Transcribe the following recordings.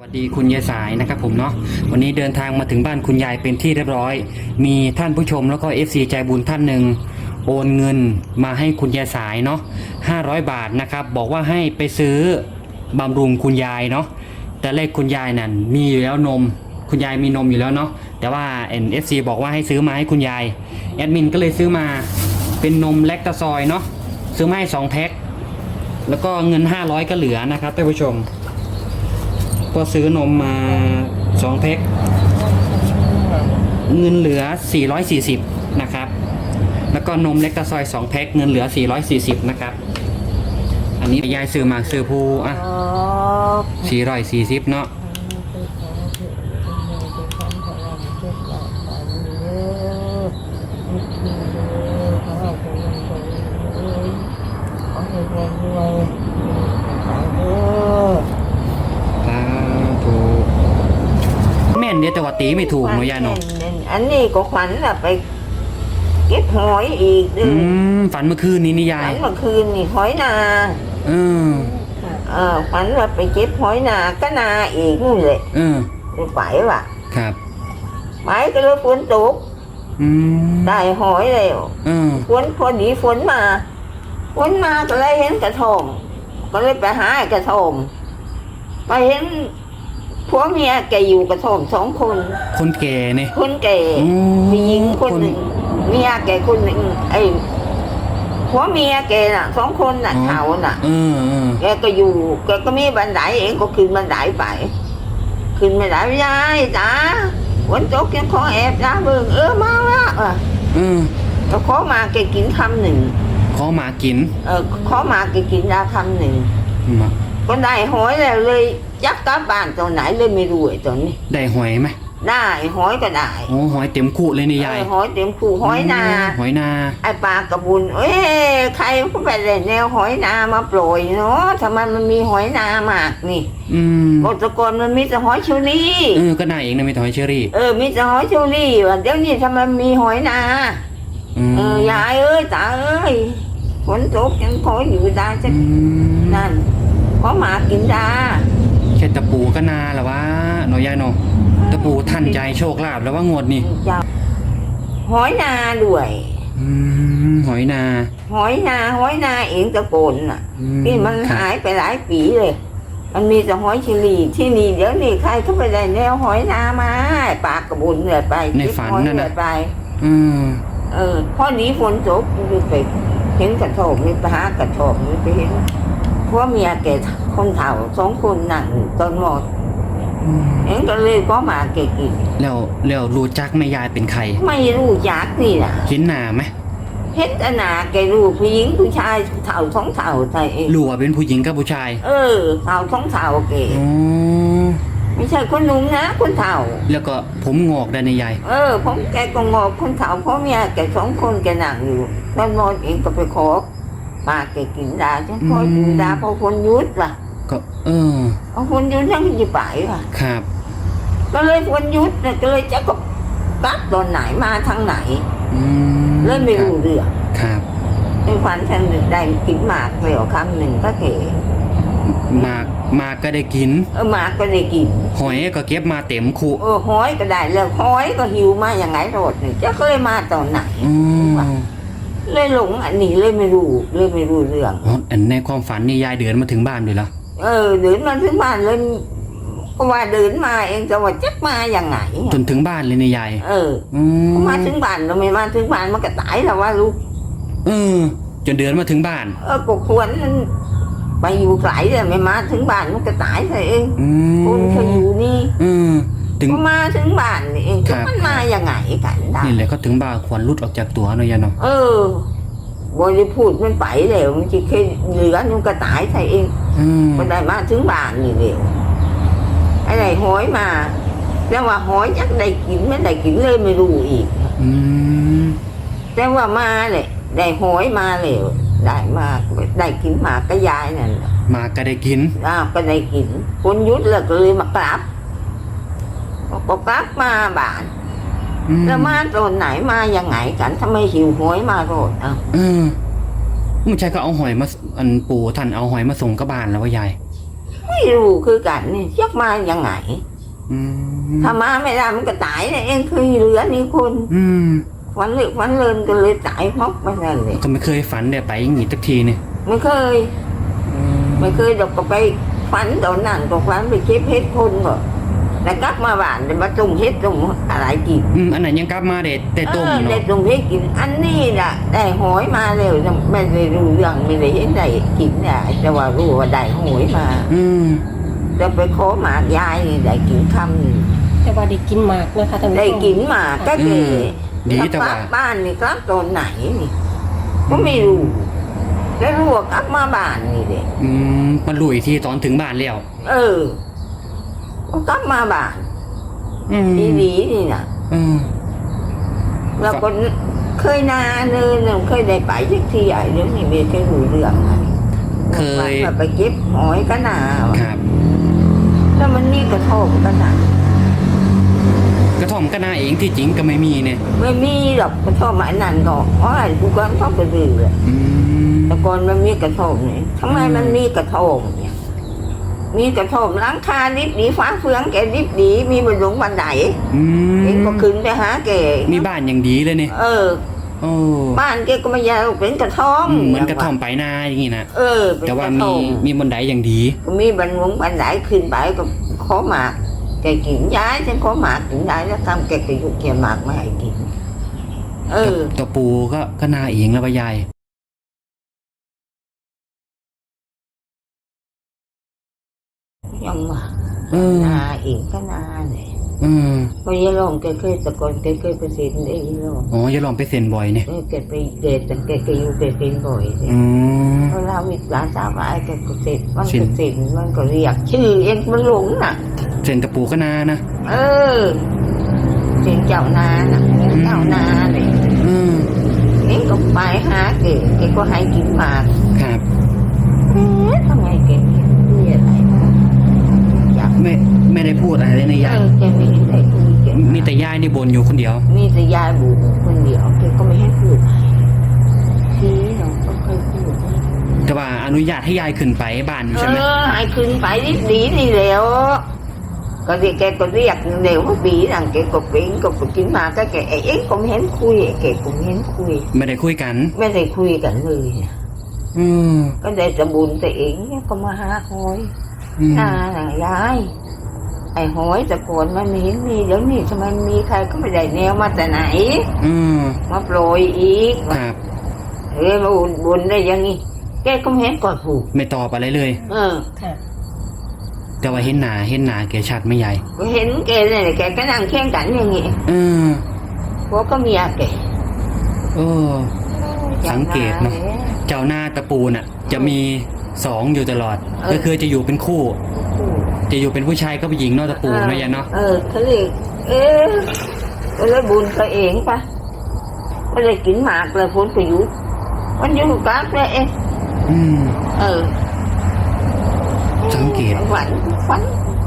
สวัสดีคุณยายสายนะครับผมเนาะวันนี้เดินทางมาถึงบ้านคุณยายเป็นที่เรียบร้อย มีท่านผู้ชมแล้วก็ FC ใจบุญท่านหนึ่งโอนเงินมาให้คุณยายสายเนาะ500บาทนะครับ บอกว่าให้ไปซื้อบำรุงคุณยายเนาะแต่เลขคุณยายนั่นมีอยู่แล้วนม คุณยายมีนมอยู่แล้วเนาะแต่ว่า NFC บอกว่าให้ซื้อมาให้คุณยายแอดมินก็เลยซื้อมาเป็นนมแลคตาซอยเนาะซื้อมาให้สองแพ็คแล้วก็เงิน500ก็เหลือนะครับท่านผู้ชม ก็ซื้อนมมาสองแพ็คเงินเหลือ 440 นะครับ แล้วก็นมเล็กตาซอย2แพ็คเงินเหลือ 440 นะครับ อันนี้ยายซื้อมาซื้อผู้อะ440 เนาะ สาธุ แม่นเดียวแต่ว่าตีไม่ถูกเนาะยายเนาะอันนี้ก็ขวัญน่ะไปเก็บหอยอีกดึอืงมฝันเมื่อคืนนี้นี่ขยาวัยญเมื่อคืนนี่หอยนาเออเออขวัญว่าไปเก็บหอยนาก็นาอีกนู่นเลยเออไปว่ะ ครับไปก็เลยฝนตกอืมได้หอยแล้วเออฝนพอดีฝนมาฝนมาก็เลยเห็นกระทงก็เลยไปหาไอ้กระทงไปเห็น ผัวเมียแกอยู่กระทงสองคน คนแก่เนี่ย คนแก่อืมมีหญิงคนหนึ่งเมียแกคนหนึ่งไอ้ผัวเมียแกน่ะสองคนน่ะเขาน่ะ เออเออแกก็อยู่แกก็มีบันไดเองก็ขึ้นบันไดไป ขึ้นบันไดไม่ได้จ้าฝนตกยังขอแอบจ้าเบิ่งเออมาละเออเออก็ขอมาแกกินคำหนึ่งขอหมากินเออขอมาแกกินยาคำหนึ่งมา ก็ได้หอยแล้วเลยยักกลับบ้านตอนไหนเลยไม่รู้ไอ้ตอนนี้ ได้หอยไหมได้หอยก็ได้โอ้หอยเต็มคูเลยนี่ยายเออหอยเต็มคู่หอยนาหอยนา ไอ้ปลากระบุญเอ้ยใครเขาไปได้แนวหอยนามาโปรยเนาะทำไมมันมีหอยนามากนี่อืมบทกรมันมีแต่หอยเชอรี่ เออก็น่าเองนะมีแต่หอยเชอรี่ เออมีแต่หอยเชอรี่ว่ะเดี๋ยวนี้ทำไมมีหอยนาอืมเออยายเอ้ยตาเอ้ยฝนตกยังคอยอยู่ดาจะอืม นั่น ขอหมากินดาแค่ตะปูก็นาแล้ววะเนาะยายเนาะตะปูท่านใจโชคลาภแล้วว่างวดนี่เจ้าหอยนาด้วย อืมหอยนา หอยนาหอยนาเองตะโกนน่ะอืที่มันครับ หายไปหลายปีเลย มันมีแต่หอยเชอรี่ที่นี่เดี๋ยวนี้ใครเขาไปได้แนวหอยนามาปากกระบุญเลยไปในฝันหอยนั่นเลน่ะยไป อืมเออพอดีฝนตกนี่ไปเห็นกระโถมนี่ไปหากระโถมนี่ไปเห็น พวกเมียแกคนเฒ่าสองคนนั่งต้นหมดอืมเห็นก็เลยก็มาแกกินแล้วแล้วรู้จักแม่ยายเป็นใคร ไม่รู้จักนี่นะเห็นหน้าไหมเห็นแต่หนาแกรู้ผู้หญิงผู้ชายเฒ่าท้องเฒ่าใช่เองรู้ว่าเป็นผู้หญิงกับผู้ชาย เออเฒ่าท้องเฒ่าแกอ๋อไม่ใช่คนหนุ่มนะคนเฒ่า แล้วก็ผมงอกได้ในยายเออผมแกก็งอกคนเฒ่าพ่อเมียแกสองคนแกนั่งอยู่ต้นหมดเองก็ไปขอ ปาแกกินดาฉันคอยกินดาพอคนยุดว่ะก็เออพอคนยุดฉันก็จะไปว่ะ ครับ ก็เลยคนยุดเนี่ยก็เลยจะก็กลับตอนไหนมาทางไหนอืมเลยไม่รู้เรื่องครับในฝันฉันได้กินหมากเหลวคำหนึ่งก็เขหมากหมากก็ได้กิน เออหมากก็ได้กิน หอยก็เก็บมาเต็มคุเออหอยก็ได้แล้วหอยก็หิวมาอย่างไงโรดเนี่ยจะเคยมาตอนไหนอืม เลยหลงอันนี้เลยไม่รู้เลยไม่รู้เรื่อง อ๋ออันในความฝันนี่ยายเดินมาถึงบ้านเลยเหรอเออเดินมาถึงบ้านเลยก็ว่าเดินมาเองแต่ว่าจักมาอย่างไงจนถึงบ้านเลยเนี่ยยายเอออืมก็มาถึงบ้านเราไม่มาถึงบ้านมันก็ตายแล้วว่าลูกเออจนเดินมาถึงบ้าน เออก็ควรมันไปอยู่ไกลเลยไม่มาถึงบ้านมันก็ตายซะเองอืมคนเขาอยู่นี่ อืม ถึง ก็มาถึงบ้านนี่เองครับ มันมาอย่างไงกันได้นี่แหละก็ถึงบ้านขวัญรุดออกจากตัวเนาะยายเนาะเออบริพูดมันไปแล้วมันจะแค่เหลือมันก็ตายซะเอง อืมมันได้มาถึงบ้านนี่เดียวไอ้ไหนหอยมา แล้วว่าหอยยักได้กินไม่ได้กินเลยไม่รู้อีก อืมแต่ว่ามาเลยได้หอยมาเลยได้มาได้กินหมากกระยายนั่นน่ะหมากก็ได้กิน อ้าวก็ได้กินคนยุดแล้วก็เลยมากลับ ก็กลับมาบ้านอืมแล้วมาตอนไหนมายังไงกันทำไมหิวหอยมาโรดอ้าวเออไม่ใช่ก็เอาหอยมาอันปู่ท่านเอาหอยมาส่งกับบ้านแล้วว่ายายไม่ไม่รู้คือกันนี่ยักมายังไงอืมถ้ามาไม่ได้มันก็ตายนะเองคือเหลือนี่คนอืมฝันเลือกฝันเลินก็เลยตายพบไปนั่นเลยก็ไม่เคยฝันได้ไปอย่างนี้สักทีเนี่ยไม่เคย ไม่เคยดอกก็ไปฝันตอนนั้นก็ฝันไปเก็บเห็ดคนก็ แต่กลับมาบ้านจะมาต้มเห็ดต้มอะไรกินอืมอันไหนยังกลับมาเด็ดแต่ต้มเออได้เนาะต้มเห็ดกินอันนี้น่ะได้หอยมาเร็วไม่ได้รู้เรื่องไม่ได้เห็นได้กินได้แต่ว่ารู้ว่าได้หอยมาอืมแล้วไปขอหมากยายนี่ได้กินคำหนึ่งแต่ว่าได้กินหมากนะคะท่านผู้ชมได้กินหมากก็เก๋ดีถ้าแต่กลัว่า บบ้านนี่กลับตอนไหนนี่ก็ไม่รู้แล้วรู้ว่ากลับมาบ้านนี่เด็กอืมมันลุยที่ตอนถึงบ้านแล้ว เออ ก็กลับมาบ้านอืมดีดีๆนี่นะอืมเราก็เคยนาเนินเคยได้ไปสักทีไอ้เรื่องนี้ไม่เคยรู้เรื่องอะไรเคยว่าไปเก็บหอยก็นาว่ะครับ แล้วมันนี่กระทบก็นากระท่อมก็น่าเองที่จริงก็ไม่มีเนี่ยไม่มีหรอกกระทบอันนั้นก็อ๋อไอ้กูก็ชอบไปดื้อเลยอืมแต่ก่อนมันมีกระทบนี่ทำไมมันมีกระทบเนี่ย มีกระทบหล้างคาดิบดีฟ้าเฟืองแกดิบดีมีบนหลงบันไดอืมเองก็ขึ้นไปหาแกมีบ้านอย่างดีเลยเนี่ยเออ โอ้บ้านแกก็ไม่ยาวเป็นกระท่อมอืมเหมือนกระท่อมไปนาอย่างงี้นะเออเป็นแต่กว่าระมีท่อมมีบันไดอย่างดีก็มีบันหลงบันไดขึ้นไปก็ขอหมากแกกินย้ายฉันขอหมากกินได้แล้วทำแกก็ยุกแกหมากไม่ให้กินเออ ตัวปูก็ก็นาเองแล้วว่ายาย ยังมาเออนาอีกก็นาเนี่ยอืมพอยายลองแกเคยแตะกอนแกเคยไปเซ็นได้ยินลองอ๋ออย่าลองไปเซ็นบ่อยเนี่ยเออแกไปเกตแต่แกก็อยู่แกเซ็นบ่อยเลยอืม เวลาวิสาสาวายแกก็เซ็นมันเซ็ก็นเซ็นมันก็เรียกชื่อเองมันหลงน่ะ เซ็นตะปูก็นานะ เออเซ็นเจ้านาน่ะเจ้านาเลยอืมเองก็ไปหาแกแกก็ให้กินหมาก ครับ เอ๊ะทำไมแกมีอะไรนะอยาก ไม่ไม่ได้พูดอะไรเลยนะายเอยอแกไม่เห็นได้คุยแกมีแต่ยายนี่บนอยู่คนเดียว มีแต่ยายบูคนเดียวแกก็ไม่ให้พูดทีเราก็เคยพูดนะแต่ว่าอนุญาตให้ยายขึ้นไปบ้านอยู่เอใช่ไหมอให้ขึ้นไปนิดดีนี่แล้ว ก็ที่แกก็เรียกเดี๋ยวว่าบีนั่งแกก็เป็นก็ไปกินหมากก็แกเอ๊ะก็ไม่เห็นคุยแกก็ไม่เห็นคุย ไม่ได้คุยกัน ไม่ได้คุยกันเลยเนี่ยอืมก็ได้จะบุญแต่เองเนี่ยก็มาหาหอยอืม หน้าหนังยาย ไอ้หอยแต่ก่อนมันไม่เห็นมีเดี๋ยวนี้ทำไมมีใครก็ไม่ได้แนวมาแต่ไหน อืมมาโปรยอีกครับเฮ้ยมาบุญบุญได้ยังงี้แกก็ไม่เห็นก่อนผูกไม่ตอบอะไรเลย เออ ค่ะ แต่ว่าเห็นหนาเห็นหนาแกชัดไหม่ใหญ่ก็เห็นแกเนี่ยแกก็นั่งแข่งกันอย่างงี้เออพวกก็เมียแกเออ สังเกตเนอะ เจ้าหน้าตะปูน่ะ จะมี สองอยู่ตลอดก็คือจะอยู่เป็นคู่ จะอยู่เป็นผู้ชายก็ผู้หญิงเนอกตะปูนะยายเนาะเออเขาเรียกเอ๊ะก็เลยบุญตัวเองปะก็เลยกินหมากเลยพ้นไปอยู่มันอยู่กลางเลยเองอืม เออสังเกต ฝันฝัน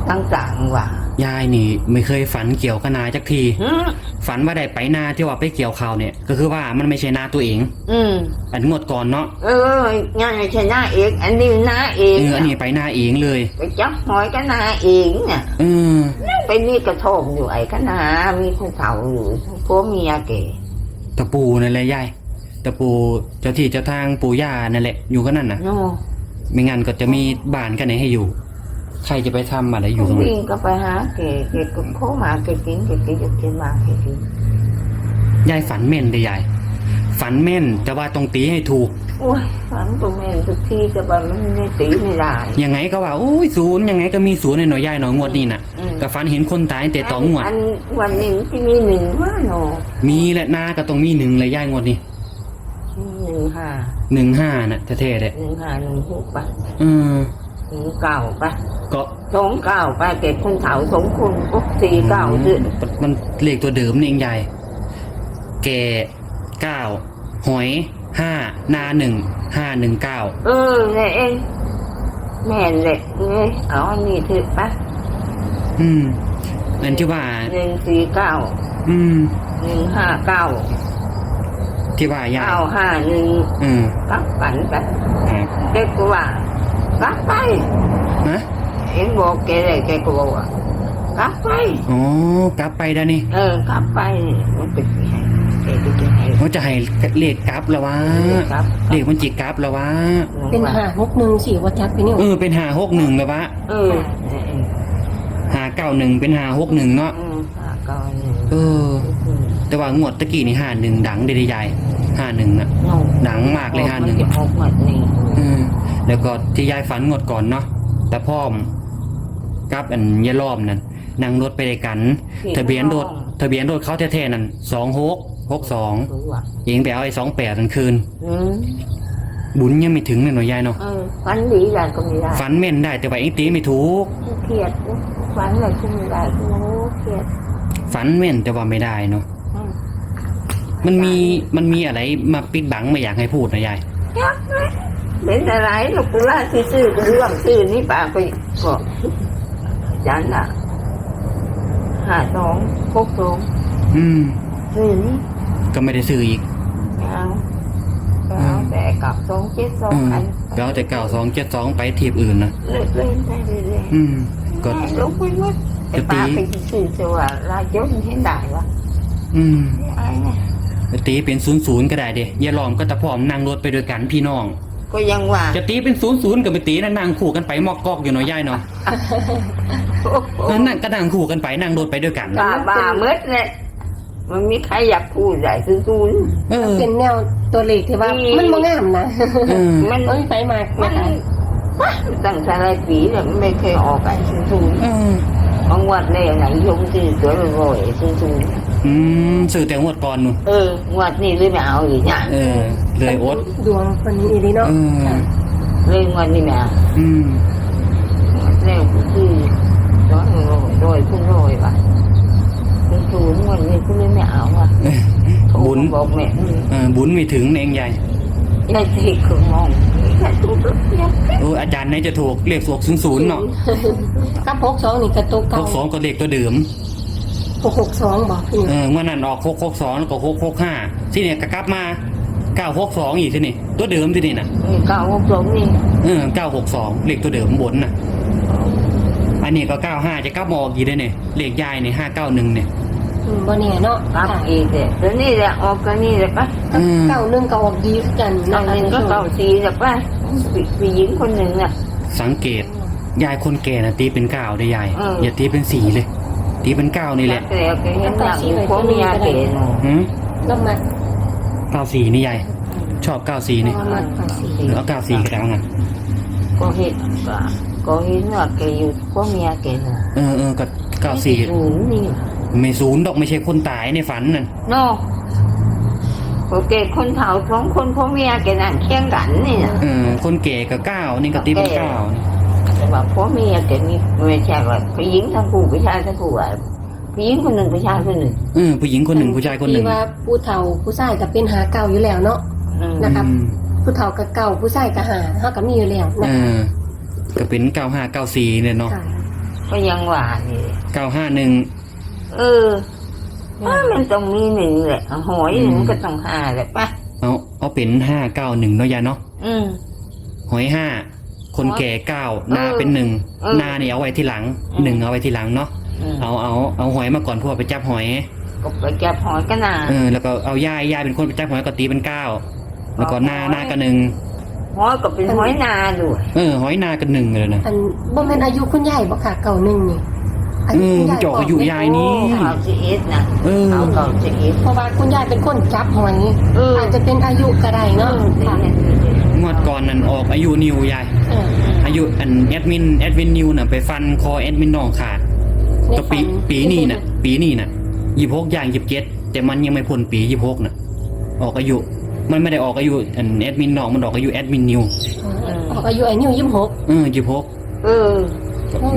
ต่างๆว่ะ ยายนี่ไม่เคยฝันเกี่ยวกับนาจักทีอืมฝันว่าได้ไปนาที่ว่าไปเกี่ยวข้าวเนี่ย ก็คือว่ามันไม่ใช่นาตัวเองอืมอันงวดก่อนเนาะเอองานชนะเอง อันนี้นาเองเอออันนี้ไปนาเองเลยไปจับหอยก็นาเองเนี่ยเออไปนี่กระโถมอยู่ไอ้ก็นามีผู้เฒ่าอยู่พวกเมียแกตะปูนั่นแหละยายตะปูเจ้าที่เจ้าทางปู่ย่านั่นแหละอยู่กันนั่นน่ะโน่ไม่งั้นก็จะมีบ้านกันไหนให้อยู่ ใครจะไปทำอะไรอยู่ตรงนั้นวิ่งก็ไปหาแกแกก็โคมาแกกินแกก็ยกแกมาแกกินยายฝันแม่นเลยยาย ฝันแม่นแต่ว่าต้องตีให้ถูก โอ้ยฝันตัวแม่นทุกทีแต่ว่ามันไม่ตีไม่ได้ ยังไงก็ว่าโอ้ยศูนย์ยังไงก็มีศูนย์ในหน่อยยายหน่อยงวดนี้น่ะอืมก็ฝันเห็นคนตายแต่ต่องวดอันวันนี้ที่มีหนึ่งว่าโนมีแหละนาก็ต้องมีหนึ่งเลยยายงวดนี้หนึ่งห้าหนึ่งห้าน่ะแท้ๆเลยหนึ่งห้าหนึ่งหกปะเออ หนึ่งเก้าปะก็ สองเก้าปะเก็บคนเฒ่าสองคนปุ๊บสี่เก้าเดือนมันมันเลขตัวเดิมนี่เองยายแก่เก้าหอยห้านาหนึ่งห้าหนึ่งเก้าเออเนี่ยเองแม่นเลยเนี่ยเอาอันนี้ถือปะอืมนั่นที่ว่า หนึ่งสี่เก้าอืม หนึ่งห้าเก้าที่ว่ายายเก้าห้าหนึ่งอืม กลับกันไปครับเด็กก็ว่า กลับไปนะเห็นบอกแกเลยแกก็บอกว่ากลับไปอ๋อกลับไปได้นี่เออกลับไปมันเป็นไงแกก็จะให้เขาจะให้เลขกลับแล้ววะกลับเลขมันจิกลับแล้ววะเป็นหาหกหนึ่งสี่วัจักไปนี่เออเป็นหาหกหนึ่งแล้ววะเออเออหาเก้าหนึ่งเป็นหาหกหนึ่งเนาะเออหาเก้าหนึ่งเออ แต่ว่างวดตะกี้นี่ห้าหนึ่งดังเดยใหญ่ห้าหนึ่งน่ะดังมากเลยห้าหนึ่งมันจะออกหมดนี่อืม แล้วก็ที่ยายฝันงวดก่อนเนาะแต่พ่อมกับอันยายล้อมนั่นนั่งรถไปด้วยกัน ทะเบียนรถทะเบียนรถเขาแท้ๆนั่นสองหกหกสองรู้ว่าเองไปเอาไอ้สองแปดนั่นคืน อืมบุญยังไม่ถึงเลยหน่อยยายเนาะเออฝันดีได้ก็ไม่ได้ฝันแม่นได้แต่ว่าเองตีไม่ถูก เครียดฝันอะไรก็ไม่ได้ก็โอ้เครียด ฝันแม่นแต่ว่าไม่ได้เนาะอืม มันมีมันมีอะไรมาปิดบังไม่อยากให้พูดนะยาย ยักษ์เลย เป็นอะไรลูกกุลาที่ซื้อก็เรื่องซื้อนี่ป้าไปก็จันอะห้าสองหกสองอืมซื้อนี่ก็ไม่ได้ซื้ออีกเอาก็เอาแต่กลับสองเจ็ดสองอืมอันก็เอาแต่เก่าสองเจ็ดสองไปทีบอื่นนะเล่นเล่นได้เรื่อยๆอืมก็แม่ลูกไปหมดแต่ป้าไปซื้อเสียว่าลายยศเห็นได้วะอืมไอ้เนี่ยจะตีเป็นศูนย์ศูนย์ก็ได้เดะยายหลอมก็ตะพร้อมนั่งรถไปด้วยกันพี่น้อง ก็ยังว่าจะตีเป็นศูนย์ศูนย์กับไปตีนั่นนั่งคู่กันไปมอกกอกอยู่เนาะยายเนาะโอ้โหนั่นนั่งก็นั่งคู่กันไปนั่งรถไปด้วยกันบ้าบ้าเมื่อเนี่ยมันมีใครอยากพูดใหญ่ซื้อซูนเออเป็นแนวตัวเลขที่ว่าอืมมันบ่งามนะเออมันเอ้ยไปมากมันะนคะตั้งแต่หลายปีเนี่ยมันไม่เคยออกไอ้ซื้อซูนเออบางวันเนี่ยไหนยงซื้อสวยบ่อยๆซื้อซูน อืมสื่อแต่งวดก่อนนู่นเอองวดนี้เลยไม่เอาอีกนะเออ เลยอดดวงคนนี้ดีเนาะเออค่ะเลยงวดนี้ไม่เอาอืมงวดแรกก็คือร้อยโรยโรยขึ้นโรยว่ะซื้อซูนงวดนี้ก็เลยไม่เอาว่ะโทรบุญมาบอกแม่อืมเออบุญไม่ถึงเองยายยายตีคือมองแค่ถูกแล้วเนี่ยโอ้อาจารย์ไหนจะถูกเลขสวกศูนย์ศูนย์เนาะกับหกสองนี่กระตุกหเก่ากสองก็เลขตัวเดิม หกหกสองบอกพี่เออเมื่อนั้นออกหกหกสองแล้วก็หกหกห้าที่เนี่ยก็กลับมาเก้าหกสองอีกที่นี่ตัวเดิมที่นี่น่ะนี่เก้าวงสองนี่เออเก้าหกสองเลขตัวเดิมบนน่ะ อันนี้ก็เก้าห้าจะกลับมาออกกี่ได้เนี่ยเลขยายเนี่ยห้าเก้าหนึ่งเนี่ยอืมบ่แน่เนาะรับค่ะอีกเลยตัวนี้แหละออกกันนี่แหละปะอืมเก้าหนึ่งก็ออกดีคือกันอันะนคะหนึ่งก็เก้าสีแหละปะผู้หญิงคนหนึ่งน่ะ สังเกตยายคนแก่นะตีเป็นเก้าได้ยายเอออย่าตีเป็นสี่เลย ตีเป็นเก้านี่แหละแล้วแกเห็นหลังอยู่พวกเมียเก๋เนาะหืมน้ำมันเก้าสี่นี่ยายชอบเก้าสี่นี่น้ำมันภาษีหรือเอาเก้าสี่ก็ได้ว่างั้นก็เห็นก็ก็เห็นว่าแกอยู่พวกเมียเก๋เนาะเออเออก็เก้าสี่ศูนย์นี่ไม่ศูนย์ดอกไม่ใช่คนตายในฝันนั่นเนาะโอเคคนเฒ่าสองคนพวกเมียแกนั่งเคียงกันนี่นะเออคนแก่กับเก้านี่ก็ตีเป็นเก้านี่แต่ ว่าพวกเมียแกนี่ไม่ใช่ว่าผู้หญิงทั้งคู่ผู้ชายทั้งคู่อะผู้หญิงคนหนึ่งผู้ชายคนหนึ่งเออผู้หญิงคนหนึ่งผู้ชายคนหนึ่งที่ว่าผู้เฒ่าผู้ชายก็เป็นหาเก่าอยู่แล้วเนาะอืมนะครับอืมผู้เฒ่ากับเก่าผู้ชายกับหาเฮาก็มีอยู่แล้วเอนะอก็เป็นเก้าห้าเก้าสี่เนี่ยเนาะค่ะก็ยังว่านี่เก้าห้าหนึ่งเออว่ามันต้องมีหนึ่งแหละหอยหนึ่งมันก็ต้องห้าแหละปะเอาเอาเป็นห้าเก้าหนึ่งเนาะยายเนาะอืมหอยห้า คนแก่เก้านาเป็นหนึ่งเออนาเนี่ยเอาไว้ที่หลังอืมหนึ่งเอาไว้ที่หลังเนาะอืมเอาเอาเอาหอยมาก่อนพวกไปจับหอยก็ไปแก็บหอยก็นาเออแล้วก็เอายายยายเป็นคนไปจับหอยก็ตีเป็นเก้าแล้วก็นานาก็หนึ่งหอยก็เป็นหอยนาด้วยเออหอยนาก็หนึ่งเลยนะอันบ่แม่นอายุคุณยายบ่ค่ะเก่าหนึ่งนี่อายุคุณยายเออเจาะอายุยายนี่โอ้เขาจะเอ็ดนะเออเขาเขาจะเอ็ดเพราะว่าคุณยายเป็นคนจับหอยเอออาจจะเป็นอายุก็ได้เอเนาะอค่ะงวดก่อนนั้นออกอายุนิวยายเอออายุอันแอดมินแอดมินนิวน่ะไปฟันคอแอดมินน้องขาดในก็ปีฝันปีนี้น่ะ ปีนี้น่ะยี่หกอย่างยี่เจ็ดแต่มันยังไม่พ้นปียี่หกน่ะ ออกอายุ มันไม่ได้ออกอายุอันแอดมินน้องมันออกอายุแอดมินนิวเออออกอายุอายุยี่สิบหกเออยี่หกเออ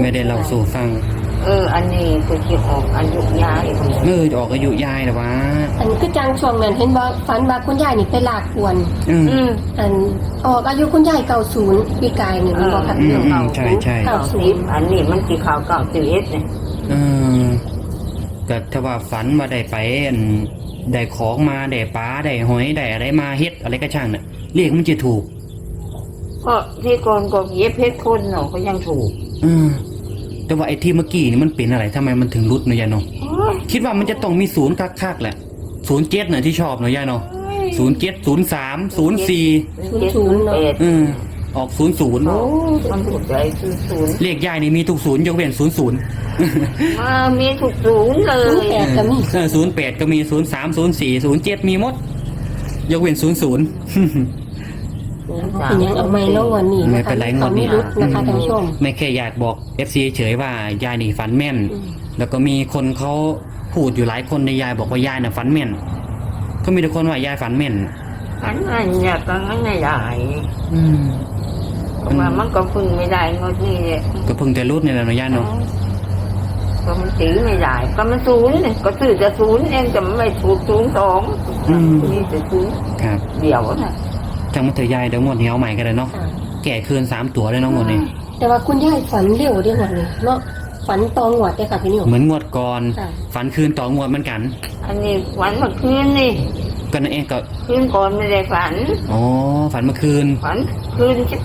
ไม่ได้เล่าสู่ฟัง เออ อันนี้ก็จะออกอายุยายคนเออจะออกอายุยายแต่ว่าอันนี้คือจังช่วงนั้นเห็นว่าฝันว่าคุณยายนี่ไปลากอวนเอออืมอันออกอายุคุณยายเก่าศูนย์ปีกายนี่มันบอกค่ะอืเรื่มองอืมใช่ใช่เก้าเก้าสิบอันนี้มันที่เขาเก้าสิบเอ็ดเนี่ยเออก็ถ้าว่าฝันว่าได้ไปอันได้ของมาได้ปลาได้หอยได้อะไรมาเฮ็ดอะไรก็ช่างน่ะเรียกมันจะถูกก็ที่ก่อนก็เย็บเพชรคนเนาะก็ยังถูก อืม แต่ว่าไอ้ที่เมื่อกี้นี่มันเป็นอะไรทำไมมันถึงรุดเนาะยายเนาะโอ้ยคิดว่ามันจะต้องมีศูนย์คักๆแหละศูนย์เจ็ดน่ะที่ชอบเนาะยายเนาะศูนย์เจ็ดศูนย์สามศูนย์สี่ศูนย์เนอะเอ็ดอืมออกศูนย์ศูนย์โอ้มันถูกใจคือศูนย์เลขยายนี่มีทุกศูนย์ยกเว้นศูนย์ศูนย์มามีถูกศูนย์เลศูนย์ยแปดก็มีศูนย์แปดก็มีศูนย์สามศูนย์สี่ศูนย์เจ็ดมีหมด ยกเว้นศูนย์ศูนย์ศูนย์สาม เป็นยังเอาไม้เนาะวันนี้ไม่นะคะเป็นไรเขางวดนี้ไม่รุดนะคะท่านผู้ชม ไม่แค่อยากบอก FC เฉยว่ายายนี่ฝันแม่น อืม แล้วก็มีคนเขาพูดอยู่หลายคนในยายบอกว่ายายน่ะฝันแม่น ก็มีแต่คนว่ายายฝันแม่น อันนั้นอยากก็งั้นไม่ได้อืมเพราะว่ามันก็พึ่งไม่ได้งดนี้เนี่ยก็เพิ่งจะรุดนี่แหละเนาะยายเนาะก็มันตีไม่ได้ก็มันศูนย์เนี่ยก็ซื้อจะศูนย์เองแต่มันไม่ถูกศูนย์สองอืมนี่จะศูนย์ครับ เดี่ยวนะ จังมาเถอะยายเดี๋ยวงวดนี้เอาใหม่กันเลยเนาะค่ะแก่คืนสามตัวเลยเนาะงวดนี้แต่ว่าคุณยายฝันเร็วเดียวหมดเลยเนาะฝันตองหวดเลยค่ะพี่นิว เหมือนงวดก่อนค่ะ ฝันคืนต่องวดเหมือนกันอันนี้ฝันเมื่อคืนนี่ก็นั่นเองก็คืนก่อนไม่ได้ฝัน อ๋อฝันเมื่อคืน ฝันคืนที่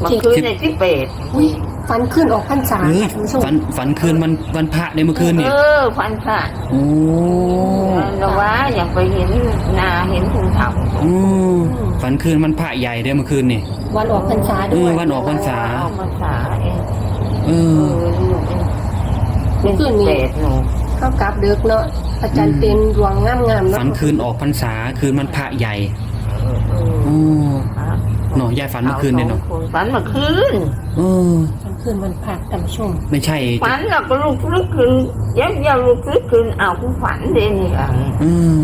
เมื่อคืนในที่เป็ดอุ้ย ฝันขึ้นออกพรรษาเออค่ะท่านผู้ชมฝันฝันคืนวันวันพระในเมื่อคืนเอนี่อฝันค่ะโอ้เราว่าอยากไปเห็นนาเห็นภูเขาโอ้ฝันคืนมันพระใหญ่เด้อเมื่อคืนนี่ วันออกพรรษาเอด้วอยวันออกพรรษา ออกพรรษาเองเอเอออลูกเป็นที่เป็ดหนูเข้ากราบเดึกเนาะอาจารย์เป็นดวงงามงามๆเนาะฝันคืนออกพรรษาคืนมันพระใหญ่เออเออโอ้เนาะยายฝันเมื่อคืนเนี่ยเนาะฝันเมื่อคืนเออฝัน คืนวันพระท่านผู้ชม ไม่ใช่ฝันเราก็ลูกลึกคืนเย้ยาลูกลึกคืนเอาผู้ฝันเด่นนี่อะเออ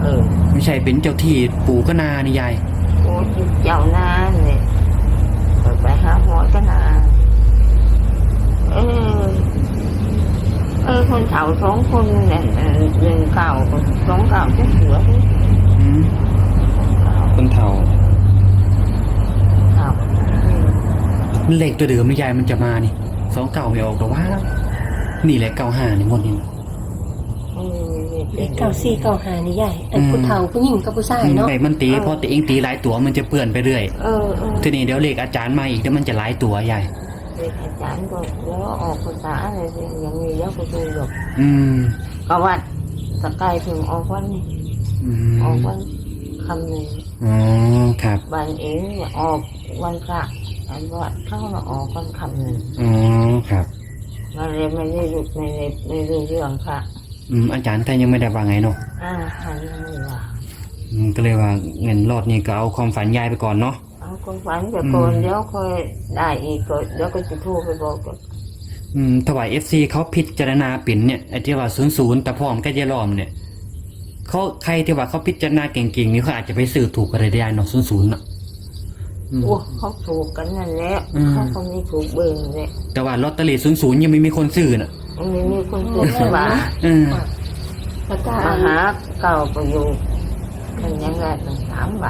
เออไม่ใช่เป็นเจ้าที่ปู่ก็นานี่ยายโอ้ยเจ้านานเนี่ยไปหาหมอก็นานเออเออคนเฒ่าสองคนเนี่ยหนึ่งเก่าสองเก่าจะเสืออืมคนเฒ่าเก่า เลขตัวเดิมนี่ยายมันจะมานี่สองเก่าไม่ออกแต่ว่า นี่แหละเก้าห้านี่งวดนี้เออเลขเก้าสี่เก้าห้านี่ใหญ่อันผู้เฒ่าผู้หญิงกับผู้ชายเนาะ ไอ้มันตีพอตีเองตีหลายตัวมันจะเปื่อนไปเรื่อย เออเออทีนี้เดี๋ยวเลขอาจารย์มาอีกเดี๋ยวมันจะหลายตัวยายเด็กอาจารย์ก็แล้วออกภาษาอะไรอย่างนี้แล้วก็ดูแบบอืม ก็วัดสกายถึงออกวันนี้อืออกมวันคำหนึ่งอ๋อครับ บันเองเนี่ยออกวันพระ อันวัดเข้ามาออกวันคำหนึ่งอ๋อครับ มันเลยไม่ได้รู้ไม่ได้ไม่รู้เรื่องพระอืมอาจารย์ท่านยังไม่ได้ว่าไงเนาะอ่าทันยังไม่ว่าอืมก็เลยว่าเงินรอดนี่ก็เอาความฝันยายไปก่อนเนาะเอาคนฝันไปก่อนอืมเดี๋ยวค่อยได้อีกก็เดี๋ยวก็จะโทรไปบอกกันอืมถวายเอฟซีเขาพิจารณาปิ่นเนี่ยไอ้ที่ว่าศูนย์ศูนย์แต่พร้อมก็จะล้อมเนี่ยเขาใครที่ว่าเขาพิจารณาเก่งๆนี่เขาอาจจะไปสื่อถูกอะไรได้เนาะศูนย์ศูนย์เนาะอืม โอ้เขาถูกกันนั่นแหละอืม เขาคงไม่ถูกเบิ่งเลยแต่ว่าลอตเตอรี่ศูนย์ศูนย์ยังไม่มีคนซื้อน่ะมันไม่มีคนถูกสบายเออค่ะแล้วก็มาหาเก่าประโยชน์กันยังไงตั้งสามใบ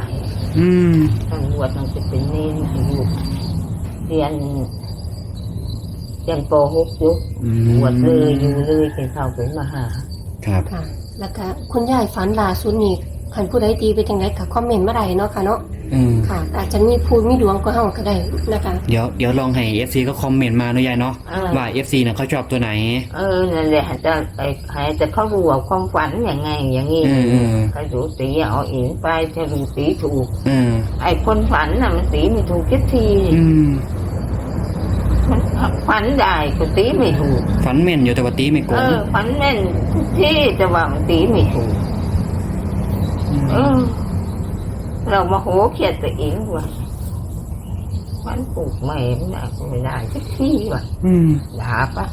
อืมตั้งบวชตั้งจะเป็นเนนอยู่เรียนเรียนปหกยุอืมบวชเลยอยู่เลยเป็นเขาเป็นมหา ครับ ค่ะ แล้วก็คุณยายฝันล่าสุดนี่ คันผู้ใดตีไปจังไดก็คอมเมนต์มาได้เนาะค่ะเนาะอืมค่ะ อาจจะมีพูดมีดวงก็เฮาก็ได้นะคะ เดี๋ยวเดี๋ยวลองให้เอฟซีก็คอมเมนต์มาเนาะยายเนาะอ่าว่าเอฟซีเนี่ยเขาชอบตัวไหน เออนั่นแหละจะไอ้ใครจะเข้ารู้ว่าความฝันอย่างไงอย่างนี้เออเออใครดูตีเอาเองไปจะดูตีถูกเออไอ้คนฝันน่ะมันตีไม่ถูกคิดทีอืมมันฝันได้ก็ตีไม่ถูก ฝันแม่นอยู่แต่ว่าตีไม่โกเองอฝันแม่นทุกที่แต่ว่ามันตีไม่ถูก เออ เรามาโหเขียดตัวเองว่ะมันปลูกไม่ได้ก็ไม่ได้สักทีว่ะอืมด่าปะ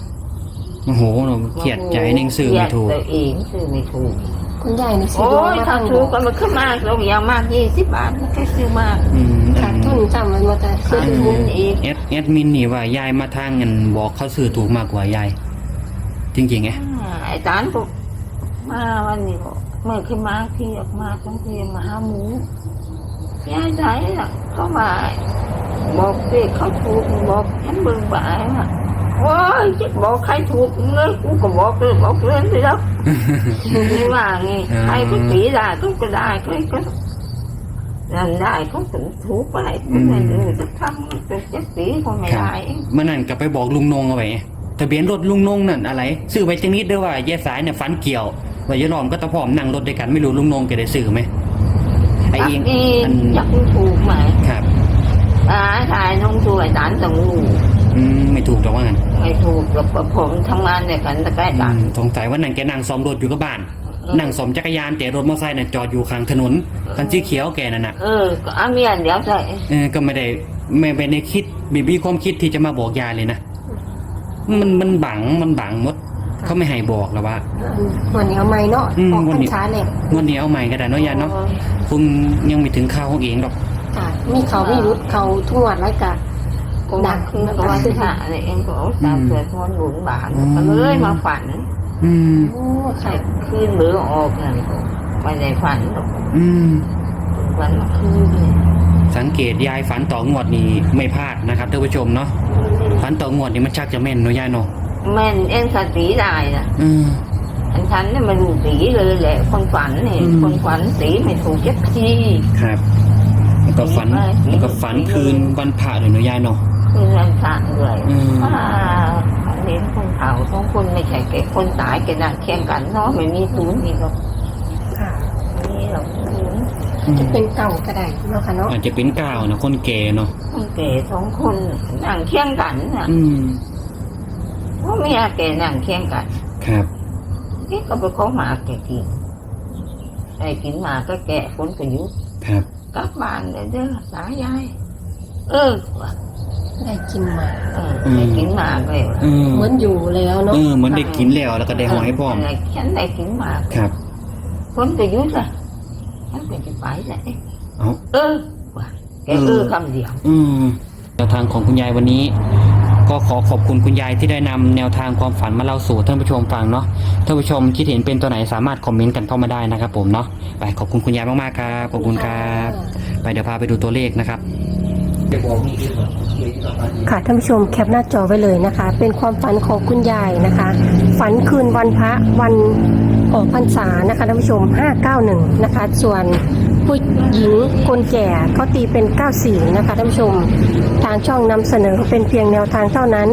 โอ้โหเราเขียดใจเน่งสื่อไม่ถูกเขียดตัวเองซื้อไม่ถูก คุณยายนี่ซื้อโอ้ดวงยมาถ้าทางถูกก็มันขึ้นมากเราอยากมากยี่สิบบาทมันก็ซื้อมากอืมขาดทุนจำไว้ว่าจะขาดทุนอีกเอสเอสมินนี่ว่ายายมาทางเงินบอกเขาซื้อถูกมากกว่ายายจริงๆไงอ่าไอ้ตานก็มาวันนี้บอก เมื่อขึ้นมาที่ออกมาต้องเตรียมมาหาหมูยายใจน่ะ เขามาบอกสิเขาถูกบอกฉันเบิ่งบ่ายน่ะโอ้ยจะบอกใครถูกเลยกูก็บอกเลยบอกเล่นไปแล้วไม่ว่าไงใครก็ตีได้ก็ก็ได้ใครก็นั่นได้เขาถึงถูกอะไรไม่รู้จะทำเป็นเจ็ดปีก็ไม่ได้เมื่อนั้นก็ไปบอกลุงนงเอาไว้ทะเบียนรถลุงนงนั่นอะไร ซื้อไว้จังนิดเด้อว่าแย่สายเนี่ยฝันเกี่ยว ว่าจะลอมก็ตะพร้อมนั่งรถด้วยกันไม่รู้ลุงนงแกได้ซื้อไหมไอ้เองเองอันอยากถูกไหมครับตาชายน้องช่วยสารตะงูอืมไม่ถูกหรอกว่างั้นไม่ถูกกับผมทำงานในกันตะแกรงอืกันมสงสัยว่านั่งแกนั่งซ้อมรถอยู่กับบ้านนั่งสมจักรยานแต่รถมอเตอร์ไซค์น่ะจอดอยู่ข้างถนนคันสีเขียวแกนั่นน่ะ เออก็อาเมียนเดี๋ยวใส่เออก็ไม่ได้ไม่ไปในคิดมีมีความคิดที่จะมาบอกยายเลยนะ มันมันบังมันบังหมด เขาไม่ให้บอกแล้วว่าวันนี้เอาไม่เนาะอืมออกวัพรนรนี้ษาแหละงวดนี้เอาใหม่ก็ได้เนาะยายเนาะคงยังไม่ถึงข้าวของเองหรอกค่ะมีเขามีรุดเขาทวดแล้วกะก็ดักคือก็ว่าที่หาอะไรเองก็ตามเสือทอนหลุนบานก็เลยมาฝันอืม โอ้ใส่ค่ะคืนเบือออกนั่นก็ไม่ได้ฝันหรอกอืมฝันมาคืนเลยสังเกตยายฝันต่องวดนี้ไม่พลาดนะครับท่านผู้ชมเนาะฝันต่องวดนี้มันชักจะแม่นเนาะยายเนาะ แม่นเอ็นสติได้นะอืมอันฉันเนี่ยมันรู้สีเลยแหละ คนฝันเนี่ยอืม คนฝันสีไม่ถูกยักทีครับแล้วก็ฝันแล้วก็ฝันคืนวันพระเลยเนาะยายเนาะ คือวันพระเลยอืม ว่าเห็นคนเฒ่าสองคนไม่ใช่แก่คนตายแก่นั่งเคียงกันเนาะไม่มีศูนย์อีกหรอกค่ะนี่หรอกศูนย์จะเป็นเก่าก็ได้เนาะค่ะเนาะอาจจะเป็นก้าวนะคนแก่เนาะคนแก่สองคนนั่งเคียงกันน่ะ อืม ว่าเมียแก่นั่งเคียงกันครับนี่ก็ไปขอหมาแกกินไอ้กินหมาก็แกะคนก็อยุครับกลับบ้านเลยเด้อสายาย เออว่ะได้กินมาเออได้กินหมาเลยเออเหมือนอยู่แล้วเนาะเออเหมันได้กินแล้วแล้วก็ได้หอยพร้อมะไรฉันได้กินหมาครับคนก็อยุล่ะฉันก็จะไปเลยเอาเออว่ะแกเออคำเดียวอืมแนวทางของคุณยายวันนี้ ก็ขอขอบคุณคุณยายที่ได้นำแนวทางความฝันมาเล่าสู่ท่านผู้ชมฟังเนาะท่านผู้ชมคิดเห็นเป็นตัวไหนสามารถคอมเมนต์กันเข้ามาได้นะครับผมเนาะไปขอบคุณคุณยายมากๆครับขอบคุณครับไปเดี๋ยวพาไปดูตัวเลขนะครับ ค่ะท่านผู้ชมแคปหน้าจอไว้เลยนะคะ เป็นความฝันของคุณยายนะคะ ฝันคืนวันพระวันออกพรรษานะคะท่านผู้ชม 591 นะคะ ส่วนผู้หญิงคนแก่เขาตีเป็น 94 นะคะท่านผู้ชม ทางช่องนำเสนอเป็นเพียงแนวทางเท่านั้น